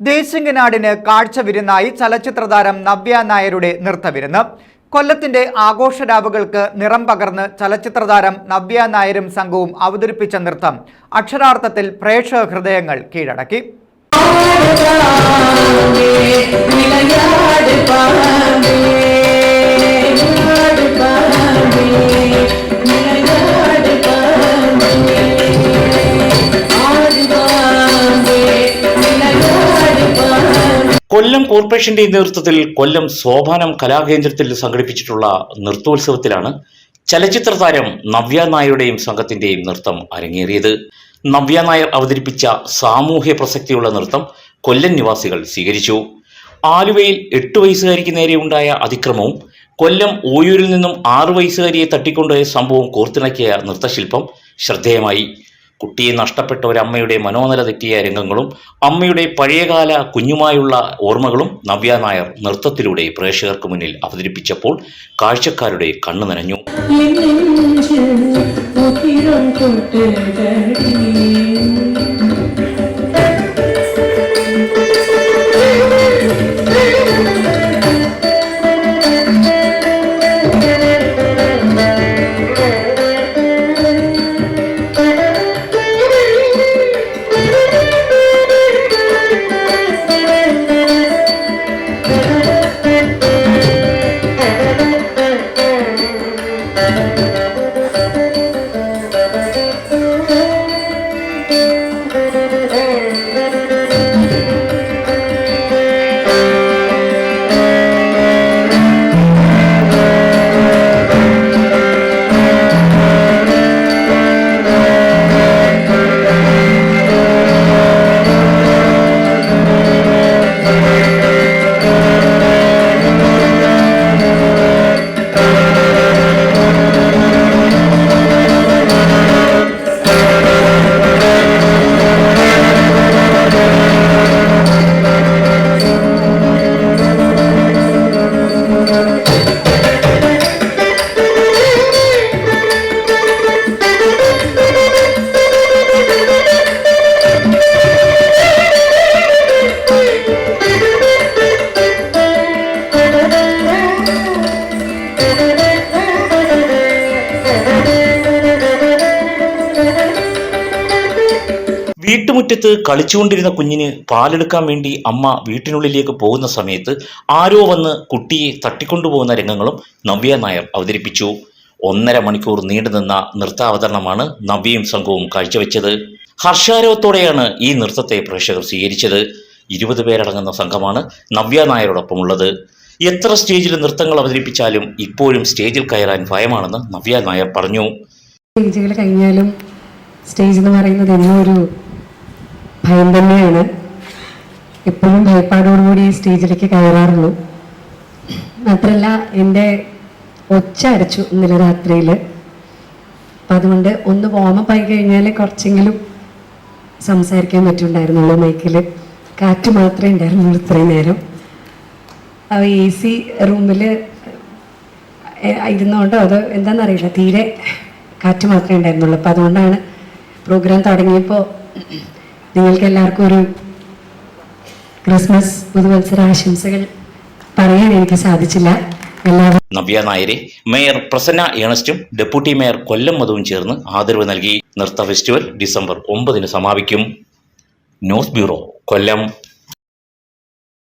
ദേശിംഗനാടിന് കാഴ്ച വിരുന്നായി ചലച്ചിത്രതാരം നവ്യ നായരുടെ നൃത്തവിരുന്ന്. കൊല്ലത്തിന്റെ ആഘോഷരാവുകൾക്ക് നിറം പകർന്ന് ചലച്ചിത്രതാരം നവ്യ നായരും സംഘവും അവതരിപ്പിച്ച നൃത്തം. അക്ഷരാർത്ഥത്തിൽ പ്രേക്ഷക ഹൃദയങ്ങൾ കീഴടക്കി. കൊല്ലം കോർപ്പറേഷന്റെ നേതൃത്വത്തിൽ കൊല്ലം സോപാനം കലാകേന്ദ്രത്തിൽ സംഘടിപ്പിച്ചിട്ടുള്ള നൃത്തോത്സവത്തിലാണ് ചലച്ചിത്ര താരം നവ്യ നായരുടെയും സംഘത്തിന്റെയും നൃത്തം അരങ്ങേറിയത്. നവ്യ നായർ അവതരിപ്പിച്ച സാമൂഹ്യ പ്രസക്തിയുള്ള നൃത്തം കൊല്ലം നിവാസികൾ സ്വീകരിച്ചു. ആലുവയിൽ എട്ട് വയസ്സുകാരിക്ക് നേരെ ഉണ്ടായ അതിക്രമവും കൊല്ലം ഓയൂരിൽ നിന്നും ആറു വയസ്സുകാരിയെ തട്ടിക്കൊണ്ടുപോയ സംഭവം കോർത്തിണക്കിയ നൃത്തശില്പം ശ്രദ്ധേയമായി. കുട്ടിയെ നഷ്ടപ്പെട്ട ഒരമ്മയുടെ മനോനില തെറ്റിയ രംഗങ്ങളും അമ്മയുടെ പഴയകാല കുഞ്ഞുമായുള്ള ഓർമ്മകളും നവ്യ നായർ നൃത്തത്തിലൂടെ പ്രേക്ഷകർക്ക് മുന്നിൽ അവതരിപ്പിച്ചപ്പോൾ കാഴ്ചക്കാരുടെ കണ്ണു നനഞ്ഞു. വീട്ടുമുറ്റത്ത് കളിച്ചുകൊണ്ടിരുന്ന കുഞ്ഞിന് പാലെടുക്കാൻ വേണ്ടി അമ്മ വീട്ടിനുള്ളിലേക്ക് പോകുന്ന സമയത്ത് ആരോ വന്ന് കുട്ടിയെ തട്ടിക്കൊണ്ടുപോകുന്ന രംഗങ്ങളും നവ്യ നായർ അവതരിപ്പിച്ചു. ഒന്നര മണിക്കൂർ നീണ്ടുനിന്ന നൃത്താവതരണമാണ് നവ്യയും സംഘവും കാഴ്ചവെച്ചത്. ഹർഷാരവത്തോടെയാണ് ഈ നൃത്തത്തെ പ്രേക്ഷകർ സ്വീകരിച്ചത്. ഇരുപത് പേരടങ്ങുന്ന സംഘമാണ് നവ്യ നായരോടൊപ്പമുള്ളത്. എത്ര സ്റ്റേജിൽ നൃത്തങ്ങൾ അവതരിപ്പിച്ചാലും ഇപ്പോഴും സ്റ്റേജിൽ കയറാൻ ഭയമാണെന്ന് നവ്യ നായർ പറഞ്ഞു. സ്റ്റേജ് എന്ന് പറയുന്നത് എന്നും ഒരു ഭയം തന്നെയാണ്. എപ്പോഴും ഭയപ്പാടോടുകൂടി സ്റ്റേജിലേക്ക് കയറാറുള്ളൂ. മാത്രമല്ല എന്റെ ഒച്ച അരച്ചു ഇന്നലെ രാത്രിയിൽ അപ്പം അതുകൊണ്ട് ഒന്ന് വാമപ്പ് ആയി കഴിഞ്ഞാൽ കുറച്ചെങ്കിലും സംസാരിക്കാൻ പറ്റുണ്ടായിരുന്നുള്ളൂ മൈക്കിൽ കാറ്റ് മാത്രമേ ഉണ്ടായിരുന്നുള്ളൂ ഇത്രയും നേരം. ആ എ സി റൂമിൽ ഇരുന്നുകൊണ്ടോ അത് എന്താണെന്നറിയില്ല തീരെ കാറ്റ് മാത്രമേ ഉണ്ടായിരുന്നുള്ളൂ. അപ്പോൾ അതുകൊണ്ടാണ് പ്രോഗ്രാം തുടങ്ങിയപ്പോൾ നിങ്ങൾക്ക് എല്ലാവർക്കും ഒരു ക്രിസ്മസ് പുതുവത്സര ആശംസകൾ പറയാൻ എനിക്ക് സാധിച്ചില്ല. നവ്യ നായരെ മേയർ പ്രസന്ന ഏണസ്റ്റും ഡെപ്യൂട്ടി മേയർ കൊല്ലം മധുവും ചേർന്ന് ആദരവ് നൽകി. നൃത്ത ഫെസ്റ്റിവൽ ഡിസംബർ ഒമ്പതിന് സമാപിക്കും. News bureau Kollam.